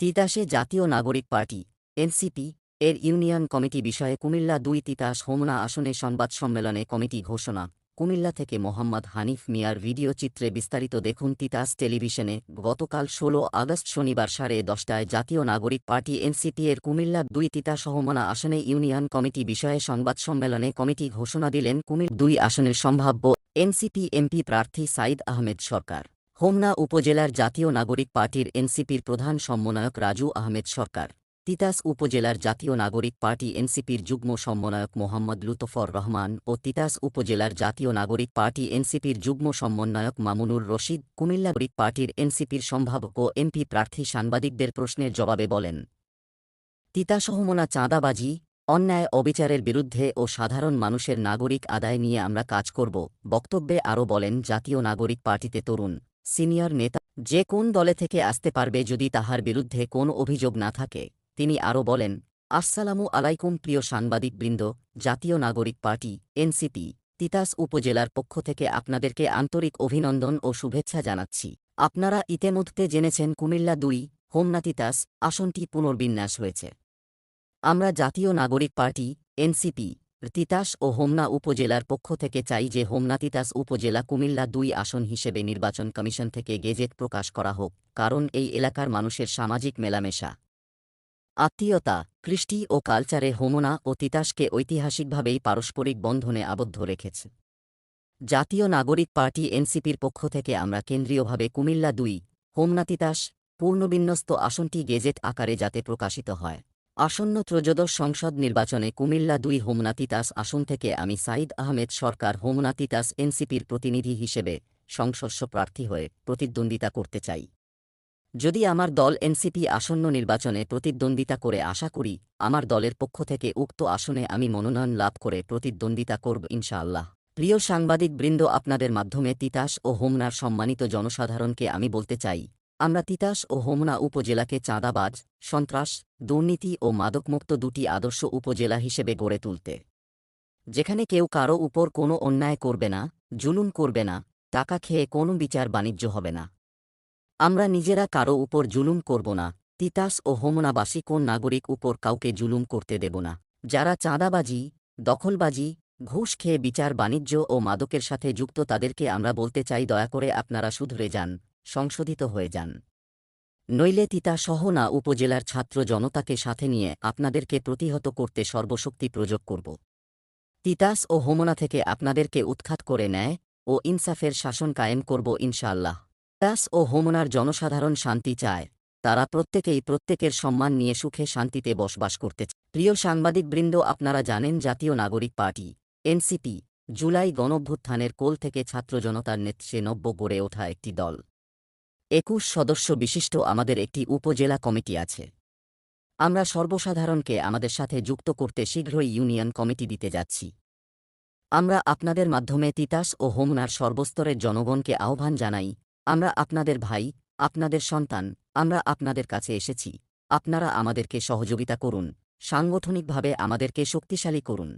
তিতাসে জাতীয় নাগরিক party, NCP, এর union committee বিষয়ে কুমিল্লা দুই তিতাস হোমনা আসনে সংবাদ সম্মেলনে কমিটি ঘোষণা, কুমিল্লা থেকে মোহাম্মদ হানিফ মিয়ার ভিডিও চিত্রে বিস্তারিত দেখুন তিতাস টেলিভিশনে। গতকাল ষোলো আগস্ট শনিবার সাড়ে দশটায় জাতীয় নাগরিক পার্টি, এনসিপি এর কুমিল্লা দুই তিতাস হোমনা আসনে ইউনিয়ন কমিটি বিষয়ে সংবাদ সম্মেলনে কমিটি ঘোষণা দিলেন কুমির দুই আসনের সম্ভাব্য এনসিপি এমপি প্রার্থী সাইদ আহমেদ সরকার। হোমনা উপজেলার জাতীয় নাগরিক পার্টির এনসিপির প্রধান সমন্বয়ক রাজু আহমেদ সরকার, তিতাস উপজেলার জাতীয় নাগরিক পার্টি এনসিপির যুগ্ম সমন্বয়ক মোহাম্মদ লুতফর রহমান ও তিতাস উপজেলার জাতীয় নাগরিক পার্টি এনসিপির যুগ্ম সমন্বয়ক মামুনুর রশিদ কুমিল্লা নাগরিক পার্টির এনসিপির সম্ভাব্য এমপি প্রার্থী সাংবাদিকদের প্রশ্নের জবাবে বলেন তিতাসহমনা চাঁদাবাজি, অন্যায় অবিচারের বিরুদ্ধে ও সাধারণ মানুষের নাগরিক আদায় নিয়ে আমরা কাজ করব, বক্তব্যে আরও বলেন জাতীয় নাগরিক পার্টিতে তরুণ সিনিয়র নেতা যে কোন দলে থেকে আসতে পারবে যদি তাহার বিরুদ্ধে কোনো অভিযোগ না থাকে, তিনি আরও বলেন, আসসালামু আলাইকুম প্রিয় সাংবাদিকবৃন্দ, জাতীয় নাগরিক পার্টি, এনসিপি, তিতাস উপজেলার পক্ষ থেকে আপনাদেরকে আন্তরিক অভিনন্দন ও শুভেচ্ছা জানাচ্ছি। আপনারা ইতিমধ্যে জেনেছেন কুমিল্লা দুই, হোমনা তিতাস আসনটি পুনর্বিন্যাস হয়েছে। আমরা জাতীয় নাগরিক পার্টি, এনসিপি তিতাস ও হোমনা উপজেলার পক্ষ থেকে চাই যে হোমনা তিতাস উপজেলা কুমিল্লা দুই আসন হিসেবে নির্বাচন কমিশন থেকে গেজেট প্রকাশ করা হোক, কারণ এই এলাকার মানুষের সামাজিক মেলামেশা। আত্মীয়তা, কৃষ্টি ও কালচারে হোমনা ও তিতাসকে ঐতিহাসিকভাবেই পারস্পরিক বন্ধনে আবদ্ধ রেখেছে। জাতীয় নাগরিক পার্টি এনসিপির পক্ষ থেকে আমরা কেন্দ্রীয়ভাবে কুমিল্লা দুই, হোমনা তিতাস, পূর্ণবিন্যস্ত আসনটি গেজেট আকারে যাতে প্রকাশিত হয়। আসন্ন ত্রয়োদশ সংসদ নির্বাচনে কুমিল্লা দুই হোমনাতিতাস আসন থেকে আমি সাইদ আহমেদ সরকার হোমনাতিতাস এনসিপির প্রতিনিধি হিসেবে সংসস্য প্রার্থী হয়ে প্রতিদ্বন্দ্বিতা করতে চাই। যদি আমার দল এনসিপি আসন্ন নির্বাচনে প্রতিদ্বন্দ্বিতা করে আশা করি, আমার দলের পক্ষ থেকে উক্ত আসনে আমি মনোনয়ন লাভ করে প্রতিদ্বন্দ্বিতা করব ইনশাআল্লাহ। প্রিয় সাংবাদিক বৃন্দ, আপনাদের মাধ্যমে তিতাস ও হোমনার সম্মানিত জনসাধারণকে আমি বলতে চাই আমরা তিতাস ও হোমনা উপজেলাকে চাঁদাবাজ, সন্ত্রাস, দুর্নীতি ও মাদকমুক্ত দুটি আদর্শ উপজেলা হিসেবে গড়ে তুলতে। যেখানে কেউ কারও উপর কোনো অন্যায় করবে না, জুলুম করবে না, টাকা খেয়ে কোনো বিচার বাণিজ্য হবে না। আমরা নিজেরা কারও উপর জুলুম করব না, তিতাস ও হোমনাবাসী কোন নাগরিক উপর কাউকে জুলুম করতে দেব না। যারা চাঁদাবাজি, দখলবাজি, ঘুষ খেয়ে বিচার বাণিজ্য ও মাদকের সাথে যুক্ত তাদেরকে আমরা বলতে চাই, দয়া করে আপনারা শুধরে যান। সংশোধিত হয়ে যান। নইলে তিতা সহনা উপজেলার ছাত্র জনতাকে সাথে নিয়ে আপনাদেরকে প্রতিহত করতে সর্বশক্তি প্রয়োগ করব। তিতাস ও হোমনা থেকে আপনাদেরকে উৎখাত করে নেয় ও ইনসাফের শাসন কায়েম করব ইনশাআল্লাহ। তিতাস ও হোমনার জনসাধারণ শান্তি চায়। তারা প্রত্যেকেই প্রত্যেকের সম্মান নিয়ে সুখে শান্তিতে বসবাস করতে প্রিয় সাংবাদিকবৃন্দ, আপনারা জানেন জাতীয় নাগরিক পার্টি, এনসিপি, জুলাই গণভ্যুত্থানের কোল থেকে ছাত্র জনতার নেতৃত্বে নব্য গড়ে ওঠা একটি দল। একুশ সদস্য বিশিষ্ট আমাদের একটি উপজেলা কমিটি আছে। আমরা সর্বসাধারণকে আমাদের সাথে যুক্ত করতে শীঘ্রই ইউনিয়ন কমিটি দিতে যাচ্ছি। আমরা আপনাদের মাধ্যমে তিতাস ও হোমনার সর্বস্তরের জনগণকে আহ্বান জানাই, আমরা আপনাদের ভাই, আপনাদের সন্তান, আমরা আপনাদের কাছে এসেছি, আপনারা আমাদেরকে সহযোগিতা করুন, সাংগঠনিকভাবে আমাদেরকে শক্তিশালী করুন।